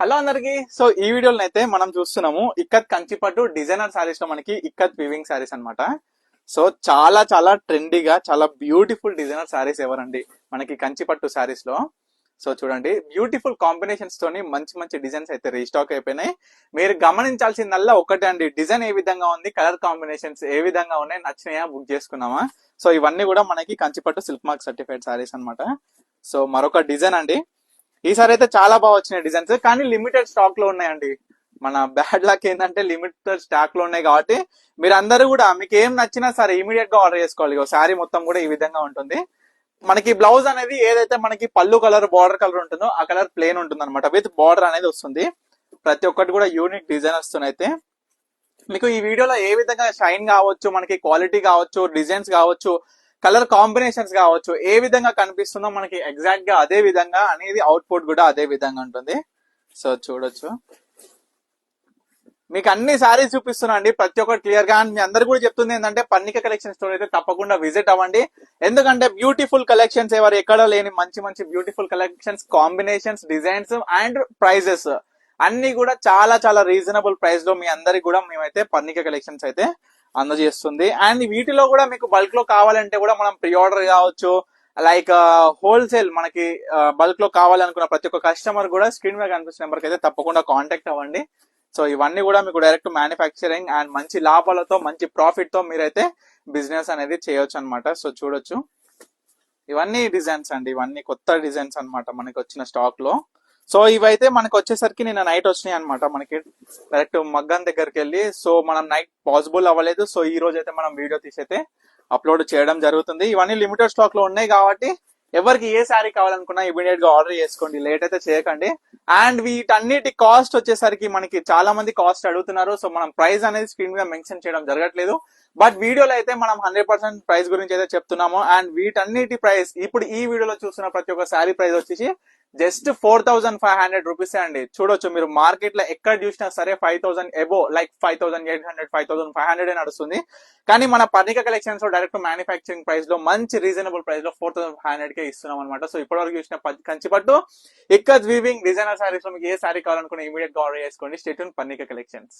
Hello అందరికి. So ఈ వీడియోలో అయితే మనం చూస్తున్నాము. ఇక్కత్ కంచిపట్టు డిజైనర్ సారీస్లో మనకి ఇక్కత్ వివింగ్ సారీస్ అన్నమాట. సో చాలా చాలా ట్రెండీగా చాలా బ్యూటిఫుల్ డిజైనర్ సారీస్ ఎవరండి మనకి కంచిపట్టు సారీస్లో. సో చూడండి. బ్యూటిఫుల్ కాంబినేషన్స్ తోని మంచి మంచి డిజైన్స్ అయితే రీస్టాక్ అయిపోయినాయి. మీరు గమనించాల్సిందల్లా ఒకటే అండి. డిజైన్ ఏ విధంగా ఉంది కలర్ కాంబినేషన్స్ ఏ విధంగా ఉన్నాయి నచ్చినాయా బుక్ చేసుకున్నామా సో ఇవన్నీ కూడా మనకి కంచిపట్టు సిల్క్ మార్క్ సర్టిఫైడ్ సారీస్ అన్నమాట. సో మరొక డిజైన్ అండి. ఈసారి అయితే చాలా బాగా వచ్చినాయి డిజైన్స్ కానీ లిమిటెడ్ స్టాక్లో ఉన్నాయండి. మన బ్యాడ్ లక్ ఏంటంటే లిమిటెడ్ స్టాక్లో ఉన్నాయి కాబట్టి మీరు అందరూ కూడా మీకు ఏం నచ్చినా సరే ఇమీడియట్గా ఆర్డర్ చేసుకోవాలి. శారీ మొత్తం కూడా ఈ విధంగా ఉంటుంది. మనకి బ్లౌజ్ అనేది ఏదైతే మనకి పళ్ళు కలర్ బార్డర్ కలర్ ఉంటుందో ఆ కలర్ ప్లేన్ ఉంటుంది అనమాట విత్ బార్డర్ అనేది వస్తుంది. ప్రతి ఒక్కటి కూడా యూనిక్ డిజైన్ వస్తున్నాయితే మీకు ఈ వీడియోలో ఏ విధంగా షైన్ కావచ్చు మనకి క్వాలిటీ కావచ్చు డిజైన్స్ కావచ్చు కలర్ కాంబినేషన్స్ కావచ్చు ఏ విధంగా కనిపిస్తుందో మనకి ఎగ్జాక్ట్గా అదే విధంగా అనేది అవుట్పుట్ కూడా అదే విధంగా ఉంటుంది. సో చూడొచ్చు. మీకు అన్ని సారీస్ చూపిస్తున్నా అండి. ప్రతి ఒక్కటి క్లియర్గా మీ అందరు కూడా చెప్తుంది ఏంటంటే పన్నిక కలెక్షన్ స్టోర్ అయితే తప్పకుండా విజిట్ అవ్వండి. ఎందుకంటే బ్యూటిఫుల్ కలెక్షన్స్ ఎవరు ఎక్కడ లేని మంచి మంచి beautiful collections combinations designs and prices అన్ని కూడా చాలా చాలా రీజనబుల్ ప్రైస్లో మీ అందరికి కూడా మేమైతే పన్నిక కలెక్షన్స్ అయితే అందజేస్తుంది. అండ్ వీటిలో కూడా మీకు బల్క్లో కావాలంటే కూడా మనం ప్రీ ఆర్డర్ కావచ్చు. లైక్ హోల్సేల్ మనకి బల్క్లో కావాలనుకున్న ప్రతి ఒక్క కస్టమర్ కూడా స్క్రీన్ మీద కనిపిస్తున్న నెంబర్కి అయితే తప్పకుండా కాంటాక్ట్ అవ్వండి. సో ఇవన్నీ కూడా మీకు డైరెక్ట్ మ్యానుఫ్యాక్చరింగ్ అండ్ మంచి లాభాలతో మంచి ప్రాఫిట్తో మీరైతే బిజినెస్ అనేది చేయొచ్చు అనమాట సో చూడొచ్చు. ఇవన్నీ డిజైన్స్ అండి. ఇవన్నీ కొత్త డిజైన్స్ అన్నమాట మనకి వచ్చిన స్టాక్లో సో ఇవైతే మనకి వచ్చేసరికి నిన్న నైట్ వచ్చినాయి అనమాట మనకి డైరెక్ట్ మగ్గన్ దగ్గరికి వెళ్ళి సో మనం నైట్ పాసిబుల్ అవ్వలేదు. సో ఈ రోజు అయితే మనం వీడియో తీసైతే అప్లోడ్ చేయడం జరుగుతుంది. ఇవన్నీ లిమిటెడ్ స్టాక్లో ఉన్నాయి కాబట్టి ఎవరికి ఏ శారీ కావాలనుకున్నా ఇమీడియట్గా ఆర్డర్ చేసుకోండి. లేట్ అయితే చేయకండి. అండ్ వీటన్నిటి కాస్ట్ వచ్చేసరికి మనకి చాలా మంది కాస్ట్ అడుగుతున్నారు. సో మనం ప్రైస్ అనేది స్క్రీన్ మీద మెన్షన్ చేయడం జరగట్లేదు. బట్ వీడియోలో అయితే మనం హండ్రెడ్ పర్సెంట్ ప్రైస్ గురించి అయితే చెప్తున్నాము. అండ్ వీటన్నిటి ప్రైస్ ఇప్పుడు ఈ వీడియోలో చూస్తున్న ప్రతి ఒక్క శారీ ప్రైస్ వచ్చేసి just four thousand five hundred rupees అండి. చూడొచ్చు మీరు మార్కెట్లో ఎక్కడ చూసినా సరే five thousand above like five thousand eight hundred five thousand five hundred నడుస్తుంది కానీ మన పర్ణిక కలెక్షన్స్లో డైరెక్ట్ మ్యానుఫ్యాక్చరింగ్ ప్రైస్లో మంచి రీజనబుల్ ప్రైస్లో ఫోర్ థౌసండ్ ఫైవ్ హండ్రెడ్ కే ఇస్తున్నాం అనమాట సో ఇప్పటివరకు చూసిన కంచి పట్టు ఇక్కడ వీవింగ్ డిజైనర్ సారీస్లో మీకు ఏ సారీ కావాలనుకున్న ఇమీడియట్గా ఆర్డర్ చేసుకోండి. State Parnika collections.